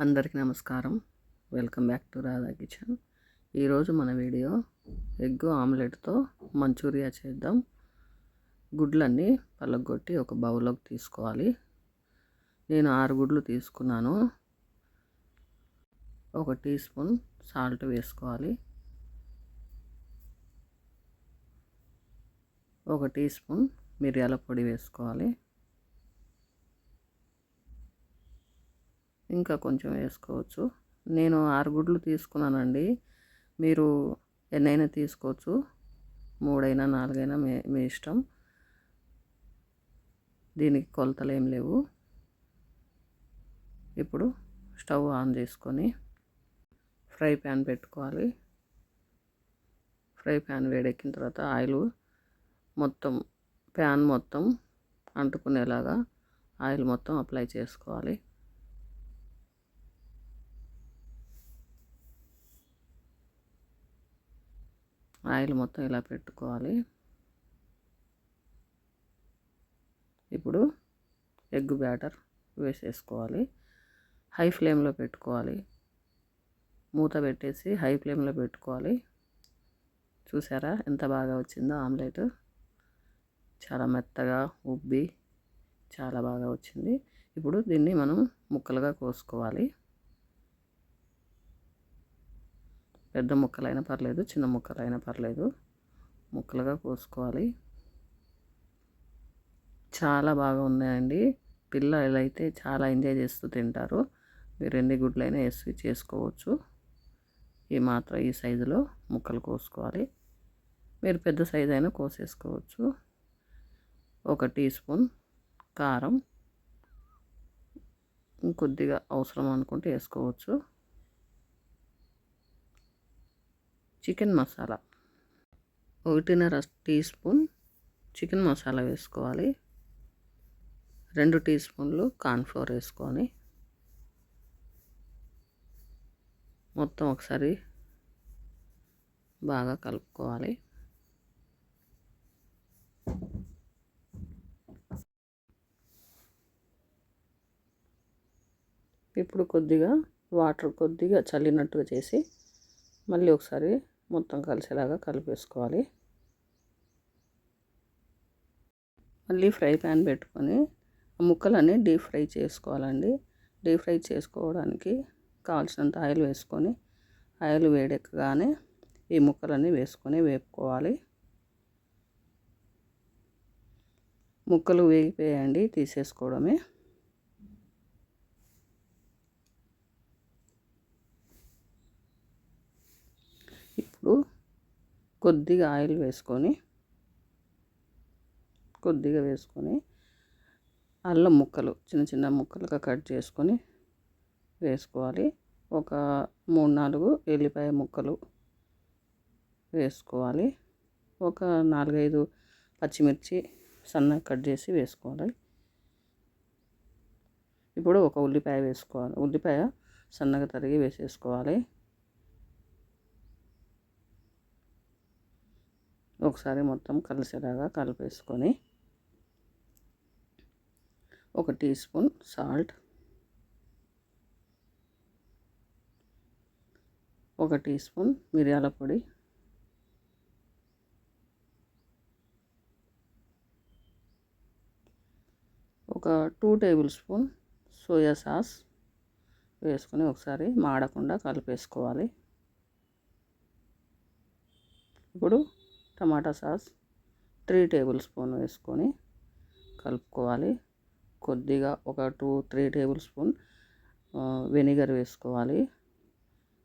అందరికీ నమస్కారం. Welcome back to Radha Kitchen. ఈరోజు మన వీడియో ఎగ్ ఆమ్లెట్తో మంచూరియా చేద్దాం. గుడ్లన్నీ పలగొట్టి ఒక బౌల్లోకి తీసుకోవాలి. నేను ఆరు గుడ్లు తీసుకున్నాను. ఒక టీ స్పూన్ సాల్ట్ వేసుకోవాలి. ఒక టీ స్పూన్ మిరియాల పొడి వేసుకోవాలి. ఇంకా కొంచెం వేసుకోవచ్చు. నేను ఆరు గుడ్లు తీసుకున్నానండి. మీరు ఎన్నైనా తీసుకోవచ్చు. మూడైనా నాలుగైనా మీ మీ ఇష్టం. దీనికి కొలతలు ఏం లేవు. ఇప్పుడు స్టవ్ ఆన్ చేసుకొని ఫ్రై ప్యాన్ పెట్టుకోవాలి. ఫ్రై ప్యాన్ వేడెక్కిన తర్వాత ఆయిల్ మొత్తం ప్యాన్ మొత్తం అంటుకునేలాగా ఆయిల్ మొత్తం అప్లై చేసుకోవాలి. ఆయిల్ మొత్తం ఇలా పెట్టుకోవాలి. ఇప్పుడు ఎగ్ బ్యాటర్ వేసేసుకోవాలి. హై ఫ్లేమ్లో పెట్టుకోవాలి. మూత పెట్టేసి హై ఫ్లేమ్లో పెట్టుకోవాలి. చూసారా ఎంత బాగా వచ్చిందో ఆమ్లెట్. చాలా మెత్తగా ఉబ్బి చాలా బాగా వచ్చింది. ఇప్పుడు దీన్ని మనం ముక్కలుగా కోసుకోవాలి. పెద్ద ముక్కలైనా పర్లేదు చిన్న ముక్కలైనా పర్లేదు. ముక్కలుగా కోసుకోవాలి. చాలా బాగా ఉన్నాయండి. పిల్లలు అయితే చాలా ఎంజాయ్ చేస్తూ తింటారు. మీరు ఎన్ని గుడ్లైనా వేసి చేసుకోవచ్చు. ఈ మాత్రం ఈ సైజులో ముక్కలు కోసుకోవాలి. మీరు పెద్ద సైజు అయినా కోసేసుకోవచ్చు. ఒక టీ స్పూన్ కారం కొద్దిగా అవసరం అనుకుంటే వేసుకోవచ్చు. చికెన్ మసాలా. ఒకటిన్నర టీ స్పూన్ చికెన్ మసాలా వేసుకోవాలి. రెండు టీ స్పూన్లు కార్న్ఫ్లోర్ వేసుకొని మొత్తం ఒకసారి బాగా కలుపుకోవాలి. ఇప్పుడు కొద్దిగా వాటర్ కొద్దిగా చల్లినట్టుగా చేసి మళ్ళీ ఒకసారి మొత్తం కలిసేలాగా కలిపేసుకోవాలి. మళ్ళీ ఫ్రై ప్యాన్ పెట్టుకొని ఆ ముక్కలన్నీ డీప్ ఫ్రై చేసుకోవాలండి. డీప్ ఫ్రై చేసుకోవడానికి కావాల్సినంత ఆయిల్ వేసుకొని ఆయిల్ వేడెక్కగానే ఈ ముక్కలన్నీ వేసుకొని వేపుకోవాలి. ముక్కలు వేగిపోయాయండి తీసేసుకోవడమే ఇప్పుడు కొద్దిగా ఆయిల్ వేసుకొని కొద్దిగా వేసుకొని అల్లం ముక్కలు చిన్న చిన్న ముక్కలుగా కట్ చేసుకొని వేసుకోవాలి. ఒక మూడు నాలుగు ఎల్లిపాయ ముక్కలు వేసుకోవాలి. ఒక నాలుగైదు పచ్చిమిర్చి సన్నగా కట్ చేసి వేసుకోవాలి. ఇప్పుడు ఒక ఉల్లిపాయ వేసుకోవాలి. ఉల్లిపాయ సన్నగా తరిగి వేసేసుకోవాలి. ఒకసారి మొత్తం కలిసేలాగా కలిపేసుకొని ఒక టీ స్పూన్ సాల్ట్ ఒక టీ స్పూన్ మిరియాల పొడి ఒక two tablespoon soya sauce వేసుకొని ఒకసారి మాడకుండా కలిపేసుకోవాలి. ఇప్పుడు tomato sauce three tablespoon వేసుకొని కలుపుకోవాలి. కొద్దిగా ఒక two three tablespoon vinegar వేసుకోవాలి.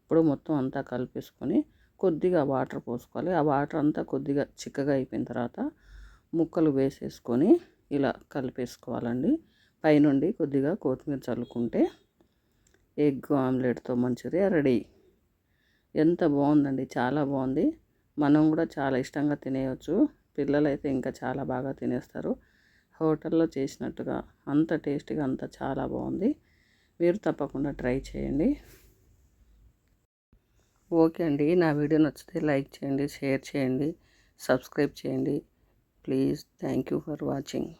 ఇప్పుడు మొత్తం అంతా కలిపేసుకొని కొద్దిగా వాటర్ పోసుకోవాలి. ఆ వాటర్ అంతా కొద్దిగా చిక్కగా అయిపోయిన తర్వాత ముక్కలు వేసేసుకొని ఇలా కలిపేసుకోవాలండి. పైనుండి కొద్దిగా కొత్తిమీర చల్లుకుంటే ఎగ్ ఆమ్లెట్తో మంచూరియా రెడీ. ఎంత బాగుందండి చాలా బాగుంది. మనం కూడా చాలా ఇష్టంగా తినేయచ్చు. పిల్లలు అయితే ఇంకా చాలా బాగా తినేస్తారు. హోటల్లో చేసినట్టుగా అంత టేస్టీగా అంత చాలా బాగుంది. మీరు తప్పకుండా ట్రై చేయండి. ఓకే అండి. నా వీడియో నచ్చితే లైక్ చేయండి షేర్ చేయండి సబ్స్క్రైబ్ చేయండి. Please. Thank you for watching.